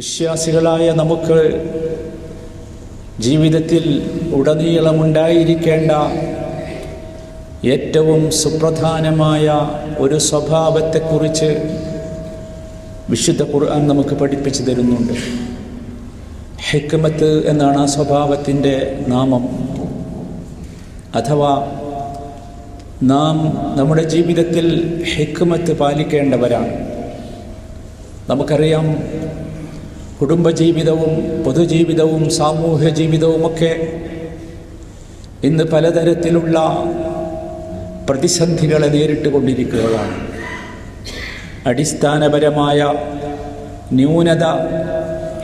വിശ്വാസികളായ നമുക്ക് ജീവിതത്തിൽ ഉടനീളമുണ്ടായിരിക്കേണ്ട ഏറ്റവും സുപ്രധാനമായ ഒരു സ്വഭാവത്തെക്കുറിച്ച് വിശുദ്ധ ഖുർആൻ നമുക്ക് പഠിപ്പിച്ചു തരുന്നുണ്ട്. ഹിക്മത്ത് എന്നാണ് ആ സ്വഭാവത്തിന്റെ നാമം. അഥവാ നാം നമ്മുടെ ജീവിതത്തിൽ ഹിക്മത്ത് പാലിക്കേണ്ടവരാണ്. നമുക്കറിയാം കുടുംബജീവിതവും പൊതുജീവിതവും സാമൂഹ്യ ജീവിതവുമൊക്കെ ഇന്ന് പലതരത്തിലുള്ള പ്രതിസന്ധികളെ നേരിട്ട് കൊണ്ടിരിക്കുകയാണ് അടിസ്ഥാനപരമായ ന്യൂനത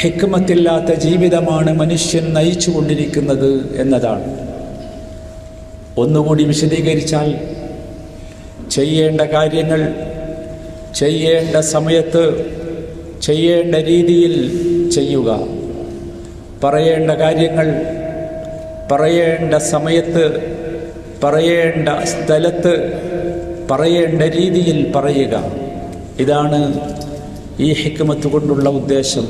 ഹിക്മത്തില്ലാത്ത ജീവിതമാണ് മനുഷ്യൻ നയിച്ചു കൊണ്ടിരിക്കുന്നത് എന്നതാണ്. ഒന്നുകൂടി വിശദീകരിച്ചാൽ ചെയ്യേണ്ട കാര്യങ്ങൾ ചെയ്യേണ്ട സമയത്ത് ചെയ്യേണ്ട രീതിയിൽ ചെയ്യുക. പറയേണ്ട കാര്യങ്ങൾ പറയേണ്ട സമയത്ത് പറയേണ്ട സ്ഥലത്ത് പറയേണ്ട രീതിയിൽ പറയുക. ഇതാണ് ഈ ഹിക്മത്ത് കൊണ്ടുള്ള ഉദ്ദേശം.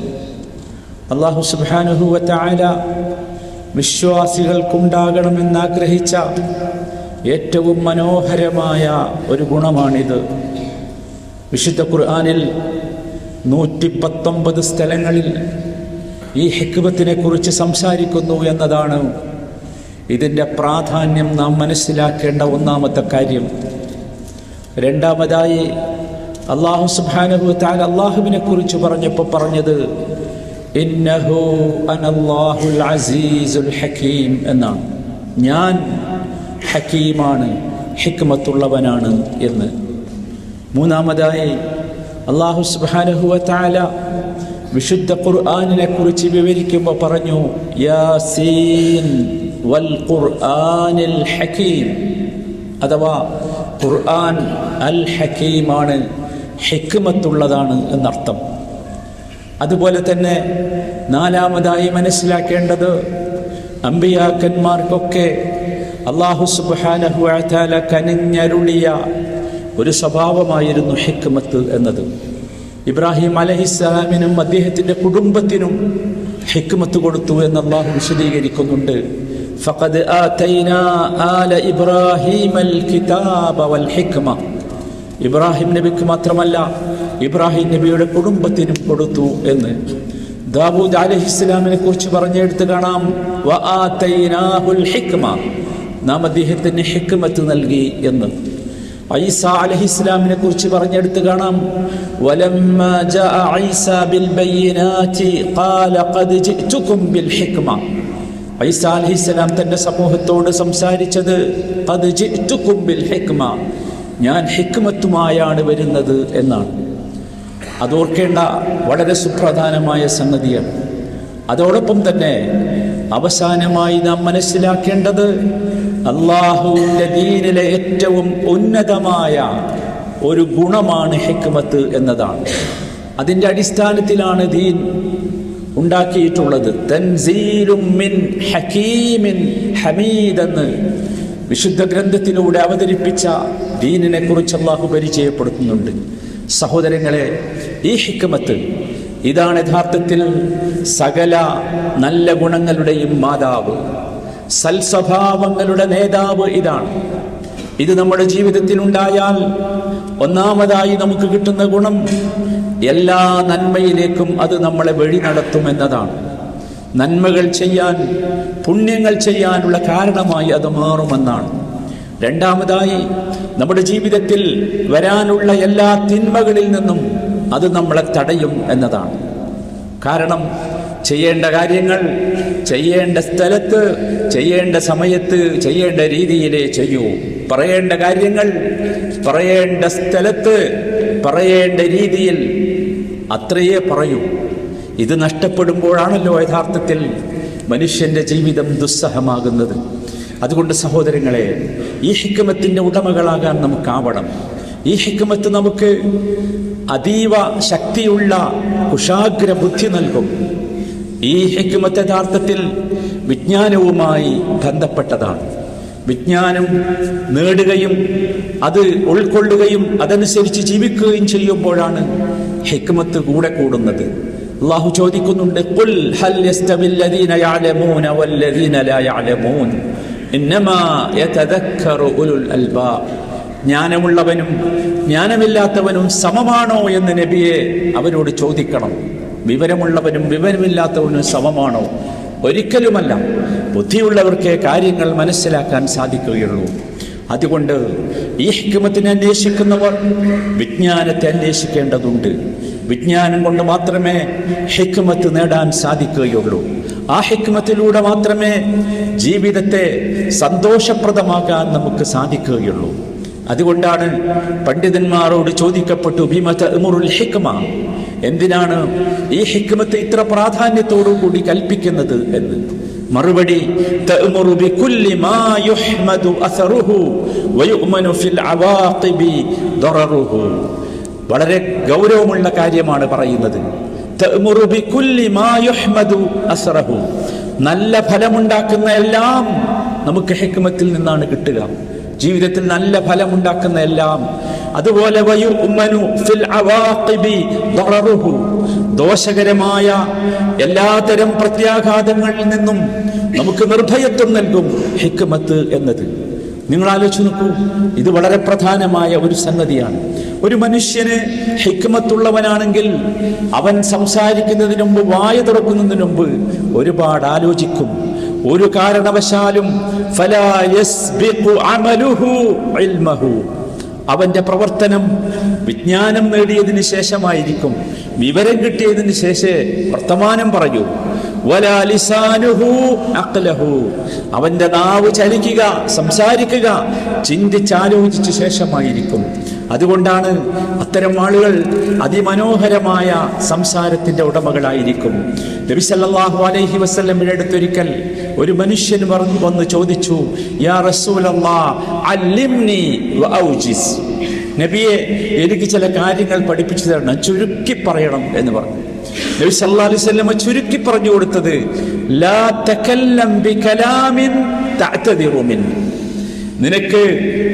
അള്ളാഹു സുബാനുഹുവല വിശ്വാസികൾക്കുണ്ടാകണമെന്നാഗ്രഹിച്ച ഏറ്റവും മനോഹരമായ ഒരു ഗുണമാണിത്. വിശുദ്ധ ഖുർആാനിൽ നൂറ്റി പത്തൊമ്പത് സ്ഥലങ്ങളിൽ ഈ ഹിക്മത്തിനെ കുറിച്ച് സംസാരിക്കുന്നു എന്നതാണ് ഇതിന്റെ പ്രാധാന്യം നാം മനസ്സിലാക്കേണ്ട ഒന്നാമത്തെ കാര്യം. രണ്ടാമതായി അള്ളാഹു സുബാനഹു താൻ അള്ളാഹുവിനെ കുറിച്ച് പറഞ്ഞപ്പോൾ പറഞ്ഞത് ഹക്കീം എന്നാണ്. ഞാൻ ഹക്കീമാണ് ഹിക്മത്തുള്ളവനാണ് എന്ന്. മൂന്നാമതായി അള്ളാഹു സുബാനഹുവ വിശുദ്ധ ഖുർആാനിനെ കുറിച്ച് വിവരിക്കുമ്പോൾ പറഞ്ഞു യാസീൻ വൽ ഖുർആനിൽ ഹക്കീം. അഥവാ ഖുർആൻ അൽ ഹക്കീമാണ് ഹെക്കുമത്തുള്ളതാണ് എന്നർത്ഥം. അതുപോലെ തന്നെ നാലാമതായി മനസ്സിലാക്കേണ്ടത് അമ്പിയാക്കന്മാർക്കൊക്കെ അള്ളാഹു സുബാനഹുല കനിഞ്ഞരുളിയ ഒരു സ്വഭാവമായിരുന്നു ഹിക്മത്ത് എന്നത്. ഇബ്രാഹിം അലഹിസ്സലാമിനും അദ്ദേഹത്തിന്റെ കുടുംബത്തിനും ഹിക്മത്ത് കൊടുത്തു എന്ന് അള്ളാഹു വിശദീകരിക്കുന്നുണ്ട്. ഫഖദ് ആതൈന ആല ഇബ്രാഹിം കിതാബ വൽ ഹിക്മ. ഇബ്രാഹിം നബിക്ക് മാത്രമല്ല ഇബ്രാഹിം നബിയുടെ കുടുംബത്തിനും കൊടുത്തു എന്ന്. ദാവൂദ് അലഹിസ്ലാമിനെ കുറിച്ച് പറഞ്ഞെടുത്ത് കാണാം. നാം അദ്ദേഹത്തിന് ഹിക്മത്ത് നൽകി എന്ന്. ഐസ അലഹിസ്ലാമിനെ കുറിച്ച് പറഞ്ഞെടുത്ത് കാണാം. ഐസ അലഹിസ്ലാം തന്റെ സമൂഹത്തോട് സംസാരിച്ചത് ഞാൻ ഹിക്മത്തുമായാണ് വരുന്നത് എന്നാണ്. അതോർക്കേണ്ട വളരെ സുപ്രധാനമായ സംഗതിയാണ്. അതോടൊപ്പം തന്നെ അവസാനമായി നാം മനസ്സിലാക്കേണ്ടത് അള്ളാഹുവിന്റെ ദീനിലെ ഏറ്റവും ഉന്നതമായ ഒരു ഗുണമാണ് ഹിക്മത്ത് എന്നതാണ്. അതിന്റെ അടിസ്ഥാനത്തിലാണ് ദീൻ ഉണ്ടാക്കിയിട്ടുള്ളത്. തൻസീലും മിൻ ഹക്കീമിൻ ഹമീദ് എന്ന് വിശുദ്ധ ഗ്രന്ഥത്തിലൂടെ അവതരിപ്പിച്ച ദീനിനെ കുറിച്ച് അള്ളാഹു പരിചയപ്പെടുത്തുന്നുണ്ട്. സഹോദരങ്ങളെ ഈ ഹിക്മത്ത് ഇതാണ് യഥാർത്ഥത്തിൽ സകല നല്ല ഗുണങ്ങളുടെയും മാതാവ്. സൽസ്വഭാവങ്ങളുടെ നേതാവ് ഇതാണ്. ഇത് നമ്മുടെ ജീവിതത്തിൽ ഉണ്ടായാൽ ഒന്നാമതായി നമുക്ക് കിട്ടുന്ന ഗുണം എല്ലാ നന്മയിലേക്കും അത് നമ്മളെ വഴി നടത്തും എന്നതാണ്. നന്മകൾ ചെയ്യാൻ പുണ്യങ്ങൾ ചെയ്യാനുള്ള കാരണമായി അത് മാറുമെന്നാണ്. രണ്ടാമതായി നമ്മുടെ ജീവിതത്തിൽ വരാനുള്ള എല്ലാ തിന്മകളിൽ നിന്നും അത് നമ്മളെ തടയും എന്നതാണ്. കാരണം ചെയ്യേണ്ട കാര്യങ്ങൾ ചെയ്യേണ്ട സ്ഥലത്ത് ചെയ്യേണ്ട സമയത്ത് ചെയ്യേണ്ട രീതിയിലേ ചെയ്യൂ. പറയേണ്ട കാര്യങ്ങൾ പറയേണ്ട സ്ഥലത്ത് പറയേണ്ട രീതിയിൽ അത്രയേ പറയൂ. ഇത് നഷ്ടപ്പെടുമ്പോഴാണല്ലോ യഥാർത്ഥത്തിൽ മനുഷ്യന്റെ ജീവിതം ദുസ്സഹമാകുന്നത്. അതുകൊണ്ട് സഹോദരങ്ങളെ ഈ ഹിക്കമത്തിന്റെ ഉടമകളാകാൻ നമുക്കാവണം. ഈ ഹിക്മത്ത് നമുക്ക് അതീവ ശക്തിയുള്ള കുശാഗ്ര ബുദ്ധി നൽകും. ഈ ഹെക്കുമത്ത് യഥാർത്ഥത്തിൽ വിജ്ഞാനവുമായി ബന്ധപ്പെട്ടതാണ്. വിജ്ഞാനം നേടുകയും അത് ഉൾക്കൊള്ളുകയും അതനുസരിച്ച് ജീവിക്കുകയും ചെയ്യുമ്പോഴാണ് ഹെക്കുമത്ത് കൂടെ കൂടുന്നത്. അള്ളാഹു ചോദിക്കുന്നുണ്ട് ഖുൽ ഹൽ വല്ലദീന ലാ യതദക്കറു ഉലുൽ ജ്ഞാനമുള്ളവനും ജ്ഞാനമില്ലാത്തവനും സമമാണോ എന്ന് നബിയെ അവരോട് ചോദിക്കണം. വിവരമുള്ളവനും വിവരമില്ലാത്തവനും സമമാണോ? ഒരിക്കലുമല്ല. ബുദ്ധിയുള്ളവർക്കേ കാര്യങ്ങൾ മനസ്സിലാക്കാൻ സാധിക്കുകയുള്ളൂ. അതുകൊണ്ട് ഈ ഹിക്കുമത്തിനെ അന്വേഷിക്കുന്നവർ വിജ്ഞാനത്തെ അന്വേഷിക്കേണ്ടതുണ്ട്. വിജ്ഞാനം കൊണ്ട് മാത്രമേ ഹിക്കുമത്ത് നേടാൻ സാധിക്കുകയുള്ളൂ. ആ ഹിക്കുമത്തിലൂടെ മാത്രമേ ജീവിതത്തെ സന്തോഷപ്രദമാക്കാൻ നമുക്ക് സാധിക്കുകയുള്ളൂ. അതുകൊണ്ടാണ് പണ്ഡിതന്മാരോട് ചോദിക്കപ്പെട്ടു ഭീമത ഉമുറുൽ ഹിക്മ? എന്തിനാണ് ഈ ഹിക്മത്ത് ഇത്ര പ്രാധാന്യത്തോടു കൂടി കൽപ്പിക്കുന്നത് എന്ന്? മറുപടി വളരെ ഗൗരവമുള്ള കാര്യമാണ് പറയുന്നത്. നല്ല ഫലമുണ്ടാക്കുന്ന എല്ലാം നമുക്ക് ഹിക്മത്തിൽ നിന്നാണ് കിട്ടുക. ജീവിതത്തിൽ നല്ല ഫലമുണ്ടാക്കുന്ന എല്ലാം. അതുപോലെ ദോഷകരമായ എല്ലാതരം പ്രത്യാഘാതങ്ങളിൽ നിന്നും നമുക്ക് നിർഭയത്വം നൽകും ഹിക്മത്ത് എന്നത്. നിങ്ങൾ ആലോചിച്ച് നോക്കൂ ഇത് വളരെ പ്രധാനമായ ഒരു സംഗതിയാണ്. ഒരു മനുഷ്യന് ഹിക്മത്തുള്ളവനാണെങ്കിൽ അവൻ സംസാരിക്കുന്നതിന് മുമ്പ് വായ തുറക്കുന്നതിന് മുമ്പ് ഒരുപാട് ആലോചിക്കും. ഒരു കാരണവശാലും അവന്റെ പ്രവർത്തനം വിജ്ഞാനം നേടിയതിന് ശേഷമായിരിക്കും. വിവരം കിട്ടിയതിന് ശേഷേ വർത്തമാനം പറയൂ. അവന്റെ നാവ് ചലിക്കുക സംസാരിക്കുക ചിന്തിച്ചാലോചിച്ച ശേഷമായിരിക്കും. അതുകൊണ്ടാണ് അത്തരം ആളുകൾ അതിമനോഹരമായ സംസാരത്തിന്റെ ഉടമകളായിരിക്കും. നബിസല്ലാഹു അലൈഹി വസല്ലമയുടെ അടുത്തൊരിക്കൽ ഒരു മനുഷ്യൻ പറഞ്ഞു വന്ന് ചോദിച്ചു യാ നബിയെ എനിക്ക് ചില കാര്യങ്ങൾ പഠിപ്പിച്ചു തരണം ചുരുക്കി പറയണം എന്ന് പറഞ്ഞു. നബി സല്ലാ അലൈഹി ചുരുക്കി പറഞ്ഞു കൊടുത്തത് ലാ തകല്ലം ബികലാമിൻ തഅതദിറു മിൻ. നിനക്ക്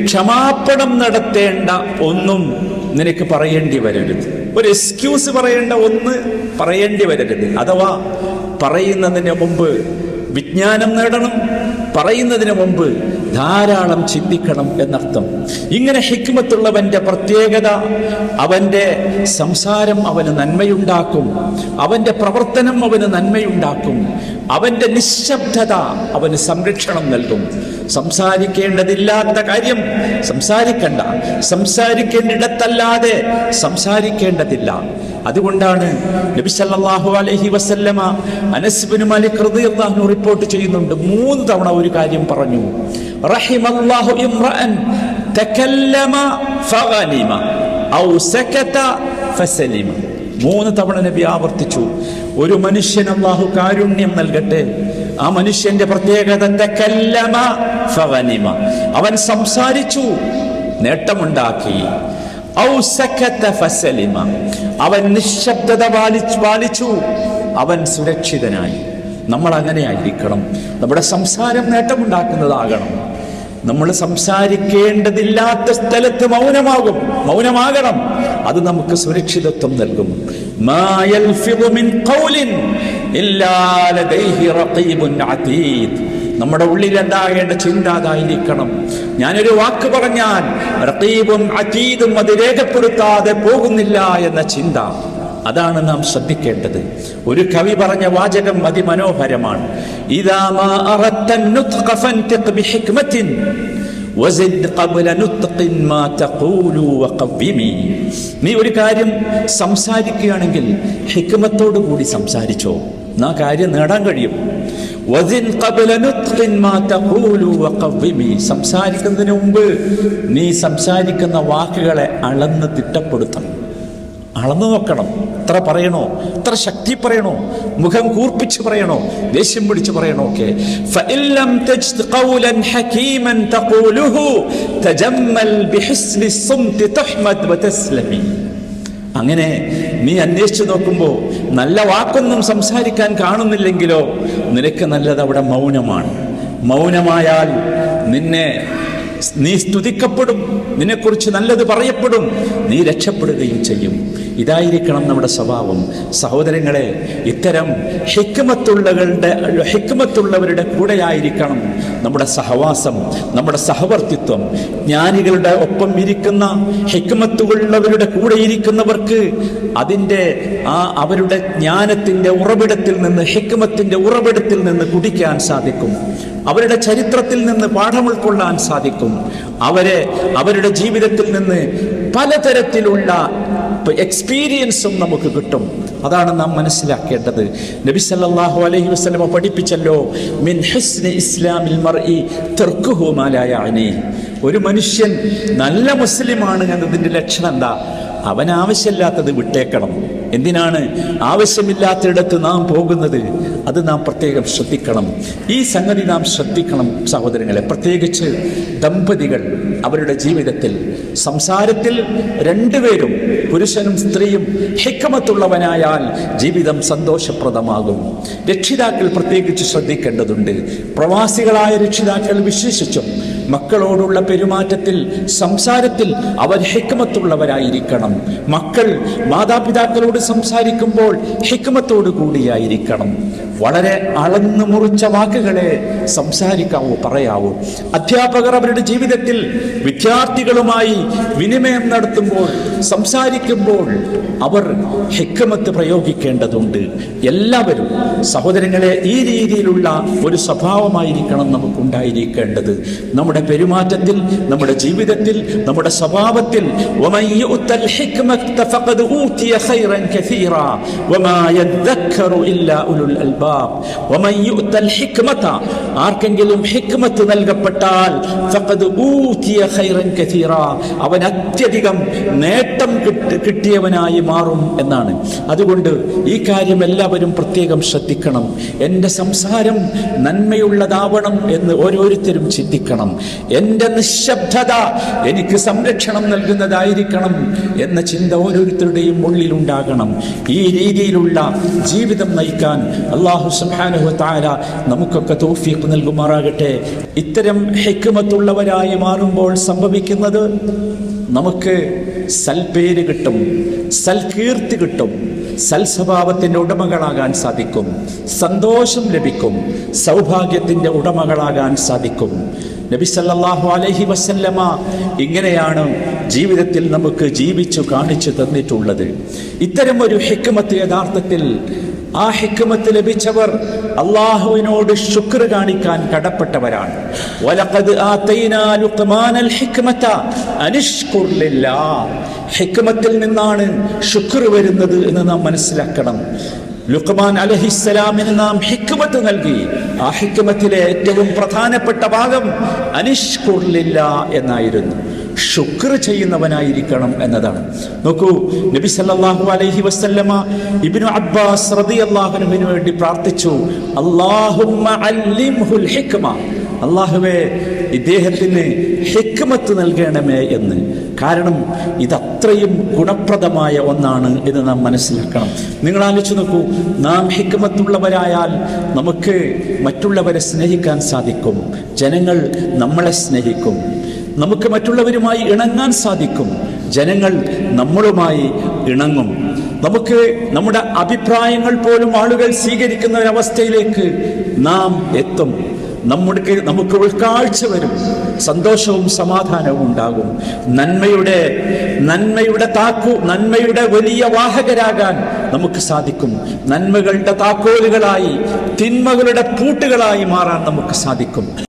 ക്ഷമാപണം നടത്തേണ്ട ഒന്നും നിനക്ക് പറയേണ്ടി വരരുത്. ഒരു എക്സ്ക്യൂസ് പറയേണ്ട ഒന്ന് പറയേണ്ടി വരരുത്. അഥവാ പറയുന്നതിന് മുമ്പ് വിജ്ഞാനം നേടണം. പറയുന്നതിന് മുമ്പ് ധാരാളം ചിന്തിക്കണം എന്നർത്ഥം. ഇങ്ങനെ ഹിക്മത്തുള്ളവന്റെ പ്രത്യേകത അവന്റെ സംസാരം അവന് നന്മയുണ്ടാക്കും. അവന്റെ പ്രവർത്തനം അവന് നന്മയുണ്ടാക്കും. അവന്റെ നിശബ്ദത അവന് സംരക്ഷണം നൽകും. സംസാരിക്കേണ്ടതില്ലാത്ത കാര്യം സംസാരിക്കണ്ട. സംസാരിക്കേണ്ടിടത്തല്ലാതെ സംസാരിക്കേണ്ടതില്ല. അതുകൊണ്ടാണ് നബി സല്ലല്ലാഹു അലൈഹി വസല്ലമ അനസ് ബിൻ മാലിക് റളിയല്ലാഹു റിപ്പോർട്ട് ചെയ്യുന്നുണ്ട്. മൂന്ന് തവണ ഒരു കാര്യം പറഞ്ഞു. റഹിമല്ലാഹു തകല്ലമ ഔ സകത ഫസലിമ. മൂന്ന് തവണ നബി ആവർത്തിച്ചു. ഒരു മനുഷ്യൻ അള്ളാഹു കാരുണ്യം നൽകട്ടെ. ആ മനുഷ്യന്റെ പ്രത്യേകത അവൻ സംസാരിച്ചു നേട്ടമുണ്ടാക്കി. അവൻ നിശബ്ദത പാലിച്ചു. അവൻ സുരക്ഷിതനായി. നമ്മൾ അങ്ങനെ ആയിരിക്കണം. നമ്മുടെ സംസാരം നേട്ടമുണ്ടാക്കുന്നതാകണം. നമ്മൾ സംസാരിക്കേണ്ടതില്ലാത്ത സ്ഥലത്ത് മൗനമാകും. മൗനമാകണം. അത് നമുക്ക് സുരക്ഷിതത്വം നൽകും. നമ്മുടെ ഉള്ളിൽ ഉണ്ടാകേണ്ട ചിന്ത അതായിരിക്കണം. ഞാനൊരു വാക്ക് പറഞ്ഞാൽ റഖീബും അതീതും അത് രേഖപ്പെടുത്താതെ പോകുന്നില്ല എന്ന ചിന്ത. അതാണ് നാം ശ്രദ്ധിക്കേണ്ടത്. ഒരു കവി പറഞ്ഞ വാചകം അതിമനോഹരമാണ്. നീ ഒരു കാര്യം സംസാരിക്കുകയാണെങ്കിൽ ഹിക്മത്തോടു കൂടി സംസാരിച്ചോ. നാ കാര്യം നേടാൻ കഴിയും. സംസാരിക്കുന്നതിന് മുമ്പ് നീ സംസാരിക്കുന്ന വാക്കുകളെ അളന്ന് തിട്ടപ്പെടുത്തണം. അളന്നു നോക്കണം. ഇത്ര പറയണോ? ഇത്ര ശക്തി പറയണോ? മുഖം കൂർപ്പിച്ച് പറയണോ? ദേഷ്യം പിടിച്ച് പറയണോ ഒക്കെ? അങ്ങനെ നീ അന്വേഷിച്ചു നോക്കുമ്പോൾ നല്ല വാക്കൊന്നും സംസാരിക്കാൻ കാണുന്നില്ലെങ്കിലോ നിനക്ക് നല്ലത് അവിടെ മൗനമാണ്. മൗനമായാൽ നിന്നെ നീ സ്തുതിക്കപ്പെടും. നിന്നെക്കുറിച്ച് നല്ലത് പറയപ്പെടും. നീ രക്ഷപ്പെടുകയും ചെയ്യും. ഇതായിരിക്കണം നമ്മുടെ സ്വഭാവം. സഹോദരങ്ങളെ ഇത്തരം ഹിക്മത്തുള്ളവരുടെ ഹിക്മത്തുള്ളവരുടെ കൂടെയായിരിക്കണം നമ്മുടെ സഹവാസം നമ്മുടെ സഹവർത്തിത്വം. ജ്ഞാനികളുടെ ഒപ്പം ഇരിക്കുന്ന ഹിക്മത്തുള്ളവരുടെ കൂടെ ഇരിക്കുന്നവർക്ക് അതിന്റെ ആ അവരുടെ ജ്ഞാനത്തിന്റെ ഉറവിടത്തിൽ നിന്ന് ഹിക്മത്തിന്റെ ഉറവിടത്തിൽ നിന്ന് കുടിക്കാൻ സാധിക്കും. അവരുടെ ചരിത്രത്തിൽ നിന്ന് പാഠം ഉൾക്കൊള്ളാൻ സാധിക്കും. അവരെ അവരുടെ ജീവിതത്തിൽ നിന്ന് പലതരത്തിലുള്ള എക്സ്പീരിയൻസും നമുക്ക് കിട്ടും. അതാണ് നാം മനസ്സിലാക്കേണ്ടത്. നബി സല്ലല്ലാഹു അലൈഹി വസല്ലമ പഠിപ്പിച്ചല്ലോ മിൻ ഇസ്ലാമിൽ ഒരു മനുഷ്യൻ നല്ല മുസ്ലിമാണ് എന്നതിന്റെ ലക്ഷണം എന്താ? അവൻ ആവശ്യമില്ലാത്തത് വിട്ടേക്കണം. എന്തിനാണ് ആവശ്യമില്ലാത്തയിടത്ത് നാം പോകുന്നത്? അത് നാം പ്രത്യേകം ശ്രദ്ധിക്കണം. ഈ സംഗതി നാം ശ്രദ്ധിക്കണം സഹോദരങ്ങളെ. പ്രത്യേകിച്ച് ദമ്പതികൾ അവരുടെ ജീവിതത്തിൽ. സംസാരത്തിൽ രണ്ടുപേരും പുരുഷനും സ്ത്രീയും ഹിക്കമത്തുള്ളവനായാൽ ജീവിതം സന്തോഷപ്രദമാകും. രക്ഷിതാക്കൾ പ്രത്യേകിച്ച് ശ്രദ്ധിക്കേണ്ടതുണ്ട്. പ്രവാസികളായ രക്ഷിതാക്കൾ വിശ്വസിച്ചും മക്കളോടുള്ള പെരുമാറ്റത്തിൽ സംസാരത്തിൽ അവർ ഹിക്മത്തുള്ളവരായിരിക്കണം. മക്കൾ മാതാപിതാക്കളോട് സംസാരിക്കുമ്പോൾ ഹിക്മത്തോടു കൂടിയായിരിക്കണം വളരെ അളന്നു മുറിച്ച വാക്കുകളെ സംസാരിക്കാവൂ പറയാവൂ. അധ്യാപകർ അവരുടെ ജീവിതത്തിൽ വിദ്യാർത്ഥികളുമായി വിനിമയം നടത്തുമ്പോൾ സംസാരിക്കുമ്പോൾ അവർ ഹെക്കമത്ത് പ്രയോഗിക്കേണ്ടതുണ്ട്. എല്ലാവരും സഹോദരങ്ങളെ ഈ രീതിയിലുള്ള ഒരു സ്വഭാവമായിരിക്കണം നമുക്കുണ്ടായിരിക്കേണ്ടത്. നമ്മുടെ പെരുമാറ്റത്തിൽ നമ്മുടെ ജീവിതത്തിൽ നമ്മുടെ സ്വഭാവത്തിൽ. ൂത്തിയ ആർക്കെങ്കിലും ഹിക്മത്ത് നൽകപ്പെട്ടാൽ അവൻ അത്യധികം നേട്ടം കിട്ടിയവനായി മാറും എന്നാണ്. അതുകൊണ്ട് ഈ കാര്യം എല്ലാവരും പ്രത്യേകം ശ്രദ്ധിക്കണം. എന്റെ സംസാരം നന്മയുള്ളതാവണം എന്ന് ഓരോരുത്തരും ചിന്തിക്കണം. എന്റെ നിശബ്ദത എനിക്ക് സംരക്ഷണം നൽകുന്നതായിരിക്കണം എന്ന ചിന്ത ഓരോരുത്തരുടെയും ഉള്ളിലുണ്ടാകണം. ഈ രീതിയിലുള്ള ജീവിതം നയിക്കാൻ അള്ളാഹു സുബ്ഹാനഹു താര നമുക്കൊക്കെ തോഫീക്ക് നൽകുമാറാകട്ടെ. ഇത്തരം ഹെക്കുമത്തുള്ളവരായി മാറുമ്പോൾ സംഭവിക്കുന്നത് നമുക്ക് സൽപേര് കിട്ടും സൽകീർത്തി കിട്ടും സൽസ്വഭാവത്തിന്റെ ഉടമകളാകാൻ സാധിക്കും സന്തോഷം ലഭിക്കും സൗഭാഗ്യത്തിന്റെ ഉടമകളാകാൻ സാധിക്കും. നബി സല്ലാഹു അലഹി വസല്ലമ ഇങ്ങനെയാണ് ജീവിതത്തിൽ നമുക്ക് ജീവിച്ചു കാണിച്ചു തന്നിട്ടുള്ളത്. ഇത്തരം ഒരു ഹിക്മത്ത് യഥാർത്ഥത്തിൽ ആ ഹിക്കുമത്ത് ലഭിച്ചവർ അള്ളാഹുവിനോട് ശുക്ർ കാണിക്കാൻ കടപ്പെട്ടവരാണ്. ഹിക്കുമത്തിൽ നിന്നാണ് ശുക്ർ വരുന്നത് എന്ന് നാം മനസ്സിലാക്കണം. ലുക്മാൻ അലഹിസ്സലാമിന് നാം ഹിക്കുമത്ത് നൽകി. ആ ഹിക്കുമത്തിലെ ഏറ്റവും പ്രധാനപ്പെട്ട ഭാഗം അനിഷ്കുർലില്ല എന്നായിരുന്നു. ശുക്ർ ചെയ്യുന്നവനായിരിക്കണം എന്നതാണ്. നോക്കൂ നബി സല്ലാഹു അലൈഹി വസല്ലമ ഇബ്നു അബ്ബാസ് അള്ളാഹുനുവിന് വേണ്ടി പ്രാർത്ഥിച്ചു ഹിക്മ. അള്ളാഹുവേ ഇദ്ദേഹത്തിന് ഹിക്മത്ത് നൽകണമേ എന്ന്. കാരണം ഇതത്രയും ഗുണപ്രദമായ ഒന്നാണ് എന്ന് നാം മനസ്സിലാക്കണം. നിങ്ങൾ ആലോചിച്ച് നോക്കൂ നാം ഹിക്മത്തുള്ളവരായാൽ നമുക്ക് മറ്റുള്ളവരെ സ്നേഹിക്കാൻ സാധിക്കും. ജനങ്ങൾ നമ്മളെ സ്നേഹിക്കും. നമുക്ക് മറ്റുള്ളവരുമായി ഇണങ്ങാൻ സാധിക്കും. ജനങ്ങൾ നമ്മളുമായി ഇണങ്ങും. നമുക്ക് നമ്മുടെ അഭിപ്രായങ്ങൾ പോലും ആളുകൾ സ്വീകരിക്കുന്ന ഒരവസ്ഥയിലേക്ക് നാം എത്തും. നമ്മുടെ നമുക്ക് ഉൾക്കാഴ്ച വരും. സന്തോഷവും സമാധാനവും ഉണ്ടാകും. നന്മയുടെ നന്മയുടെ താക്കു നന്മയുടെ വലിയ വാഹകരാകാൻ നമുക്ക് സാധിക്കും. നന്മകളുടെ താക്കോലുകളായി തിന്മകളുടെ പൂട്ടുകളായി മാറാൻ നമുക്ക് സാധിക്കും.